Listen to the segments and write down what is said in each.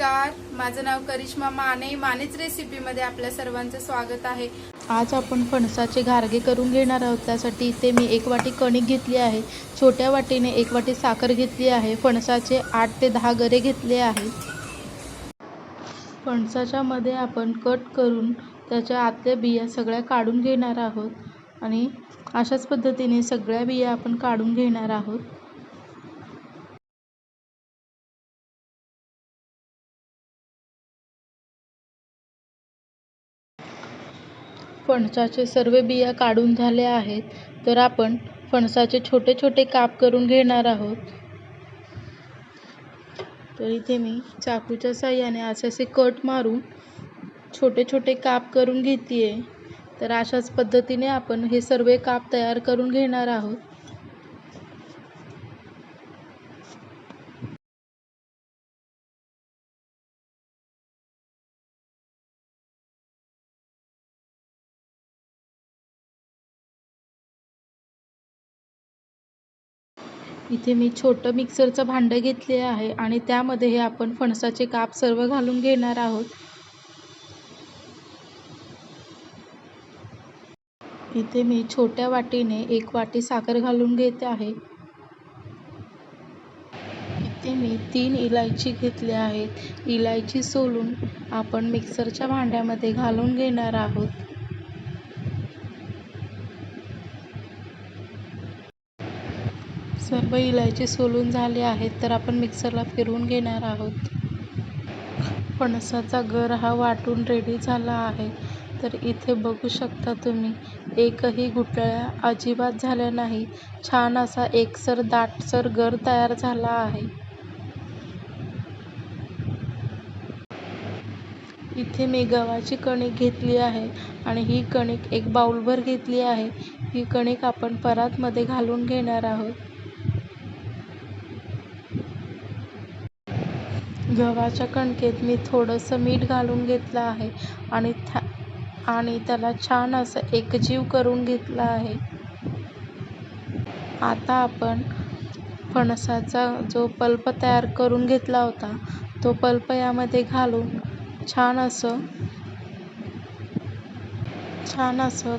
नमस्कार. माझं नाव करिश्मा माने. मानेच रेसिपीमध्ये आपल्या सर्वांचं स्वागत आहे. आज आपण फणसाचे घारगे करून घेणार आहोत. त्यासाठी इथे मी एक वाटी कणिक घेतली आहे. छोट्या वाटीने एक वाटी साखर घेतली आहे. फणसाचे आठ ते दहा गरे घेतले आहे. फणसाच्या मध्ये आपण कट करून त्याच्या आतल्या बिया सगळ्या काढून घेणार आहोत. आणि अशाच पद्धतीने सगळ्या बिया आपण काढून घेणार आहोत. फणसाचे सर्व बिया काढून झाले आहेत तर आपण फणसाचे छोटे छोटे काप करून घेणार आहोत. तर इथे मी चाकूच्या साह्याने असे असे कट मारून छोटे छोटे काप करून घेते तर अशाच पद्धतीने आपण हे सर्व काप तयार करून घेणार आहोत. इथे मी छोटं मिक्सरचं भांडं घेतले आहे आणि त्यामध्ये हे आपण फणसाचे काप सर्व घालून घेणार आहोत. इथे मी छोट्या वाटीने एक वाटी साखर घालून घेते आहे. इथे मी तीन इलायची घेतल्या आहेत. इलायची सोलून आपण मिक्सरच्या भांड्यामध्ये घालून घेणार आहोत. सर्व इलायची सोलून झाले आहेत तर आपण मिक्सरला फिरवून घेणार आहोत. फणसाचा गर हा वाटून रेडी झाला आहे. तर इथे बघू शकता तुम्ही एकही गुठळ्या अजिबात झाल्या नाही. छान असा एकसर दाटसर गर तयार झाला आहे. इथे मी गव्हाची कणिक घेतली आहे आणि ही कणिक एक बाउलभर घेतली आहे. ही कणिक आपण परातमध्ये घालून घेणार आहोत. गव्हाच्या कणकेत मी थोडंसं मीठ घालून घेतलं आहे आणि था आणि त्याला छान असं एकजीव करून घेतलं आहे. आता आपण फणसाचा जो पल्प तयार करून घेतला होता तो पल्प यामध्ये घालून छान असं छान असं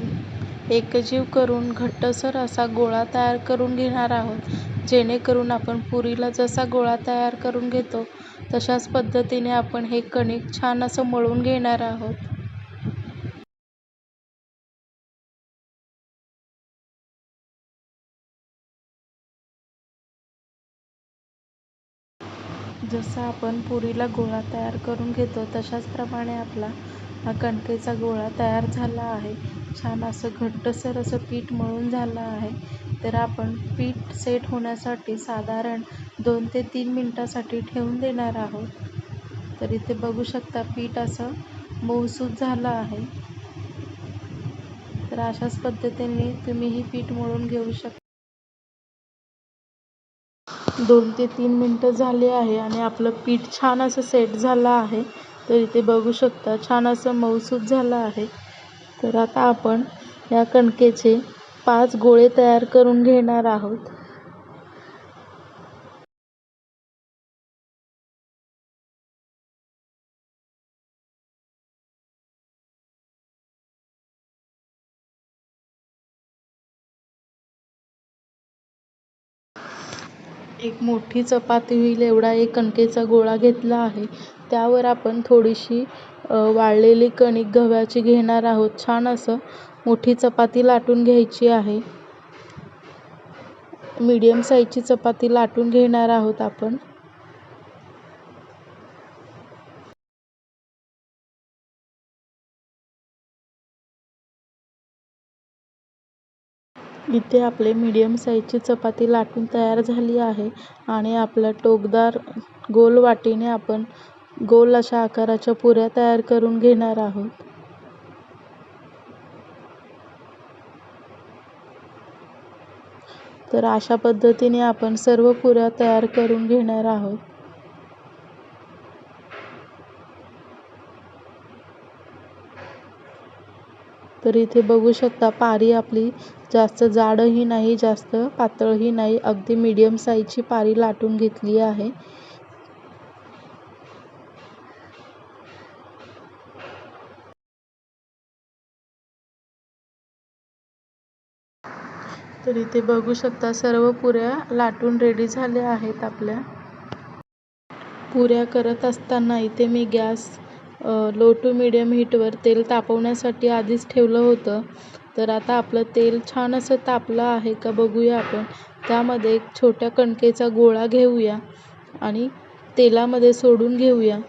एकजीव करून घट्टसर असा गोळा तयार करून घेणार आहोत. जेणेकरून आपण पुरीला जसा गोळा तयार करून घेतो तशाच पद्धतीने आपण हे कणिक छान असं मळून घेणार आहोत. जसं आपण पुरीला गोळा तयार करून घेतो तशाच प्रमाणे आपला हा कणकेचा गोळा तयार झाला आहे. छान असं घट्टसर असं पीठ मळून झालं आहे. तर आपण पीठ सेट होण्यासाठी साधारण दोन ते तीन मिनटासाठी ठेवून देणार आहोत. तर इथे बघू शकता पीठ असं मऊसूत झालं आहे. तर अशाच पद्धतीने तुम्ही ही पीठ मळून घेऊ शकता दोन ते तीन मिनटं झाली आहे आणि आपलं पीठ छान असं सेट झालं आहे. तर इथे बघू शकता. छान असं मऊसूत झालं आहे. तर आता आपण या कणकेचे पाच गोळे तयार करून घेणार आहोत. एक मोठी चपाती होईल एवढा एक कणकेचा गोळा घेतला आहे. त्यावर आपण थोडीशी वाळलेली कणिक गव्हाची घेणार आहोत. छान असं मोठी चपाती लाटून घ्यायची आहे. मीडियम साईजची चपाती लाटून घेणार आहोत आपण. इथे आपले मीडियम साईजची चपाती लाटून तयार झाली आहे आणि आपल्या टोकदार गोल वाटीने आपण गोल अशा आकाराच्या पुऱ्या तयार करून घेणार आहोत. तर अशा पद्धतीने आपण सर्व पुऱ्या तयार करून घेणार आहोत. तर इथे बघू शकता पारी आपली. जास्त जाडही नाही जास्त पातळही नाही. अगदी मीडियम साईजची पारी लाटून घेतली आहे. तर इथे बघू शकता सर्व पुऱ्या लाटून रेडी झाल्या आहेत आपल्या. पुऱ्या करत असताना इथे मी गॅस लो टू मिडियम हीटवर तेल तापवण्यासाठी आधीच ठेवलं होतं. तर आता आपलं तेल छान असं तापलं आहे का बघूया आपण. त्यामध्ये एक छोट्या कणकेचा गोळा घेऊया आणि तेलामध्ये सोडून घेऊया.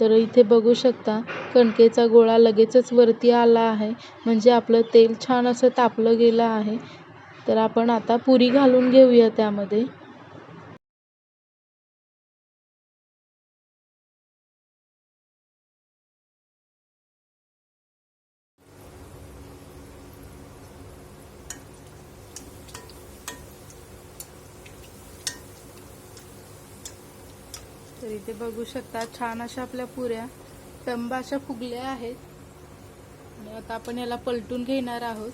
तर इथे बघू शकता कणकेचा गोळा लगेचच वरती आला आहे. म्हणजे आपलं तेल छान असं तापलं गेलं आहे. तर आपण आता पुरी घालून घेऊया त्यामध्ये. तर इथे बघू शकता छान अशा आपल्या पुऱ्या. टंब अशा फुगल्या आहेत. आणि आता आपण याला पलटून घेणार आहोत.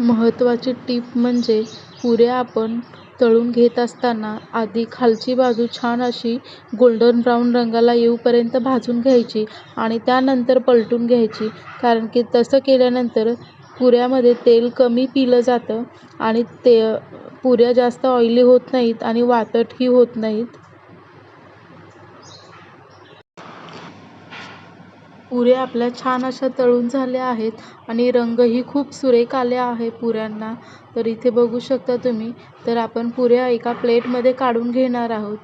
महत्त्वाची टीप म्हणजे पुऱ्या आपण तळून घेत असताना आधी खालची बाजू छान अशी गोल्डन ब्राऊन रंगाला येऊपर्यंत भाजून घ्यायची आणि त्यानंतर पलटून घ्यायची. कारण की तसं केल्यानंतर पुऱ्यामध्ये तेल कमी पिलं जातं आणि ते पुऱ्या जास्त ऑइली होत नाहीत आणि वातटही होत नाहीत. पुऱ्या आपल्या छान अशा तळून झाल्या आहेत आणि रंगही खूप सुरेख आले आहे पुऱ्यांना. तर इथे बघू शकता तुम्ही तर आपण पुऱ्या एका प्लेटमध्ये काढून घेणार आहोत.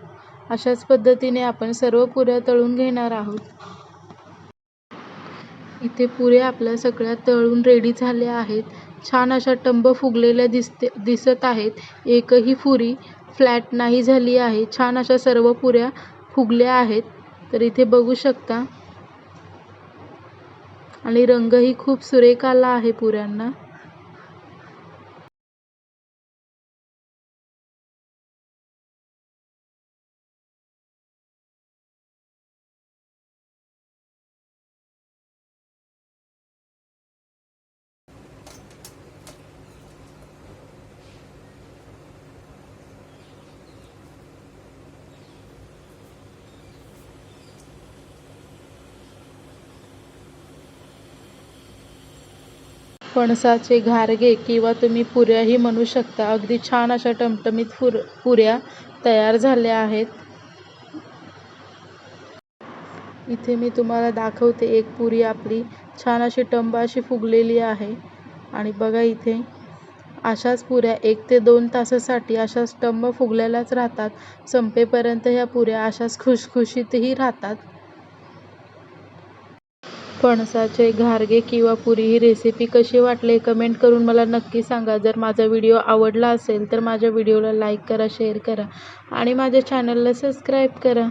अशाच पद्धतीने आपण सर्व पुऱ्या तळून घेणार आहोत. इथे पुऱ्या आपल्या सगळ्या तळून रेडी झाल्या आहेत. छान अशा टंब फुगलेल्या दिसते दिसत आहेत. एकही पुरी फ्लॅट नाही झाली आहे. छान अशा सर्व पुऱ्या फुगल्या आहेत. तर इथे बघू शकता. आणि रंगही खूप सुरेख आला आहे पुऱ्यांना. फणसाचे घारगे किंवा तुम्ही पुऱ्याही म्हणू शकता. अगदी छान अशा टमटमीत पुर पुऱ्या तयार झाल्या आहेत. इथे मी तुम्हाला दाखवते एक पुरी आपली. छान अशी टंब अशी फुगलेली आहे. आणि बघा इथे अशाच पुऱ्या एक ते दोन तासासाठी अशाच टंब फुगलेल्याच राहतात. संपेपर्यंत ह्या पुऱ्या अशाच खुशखुशीतही राहतात. फणसाचे घारगे किंवा पुरी ही रेसिपी कशी वाटली कमेंट करून मला नक्की सांगा. जर माझा व्हिडिओ आवडला असेल तर माझ्या व्हिडिओला लाईक करा शेअर करा आणि माझ्या चॅनलला सबस्क्राईब करा.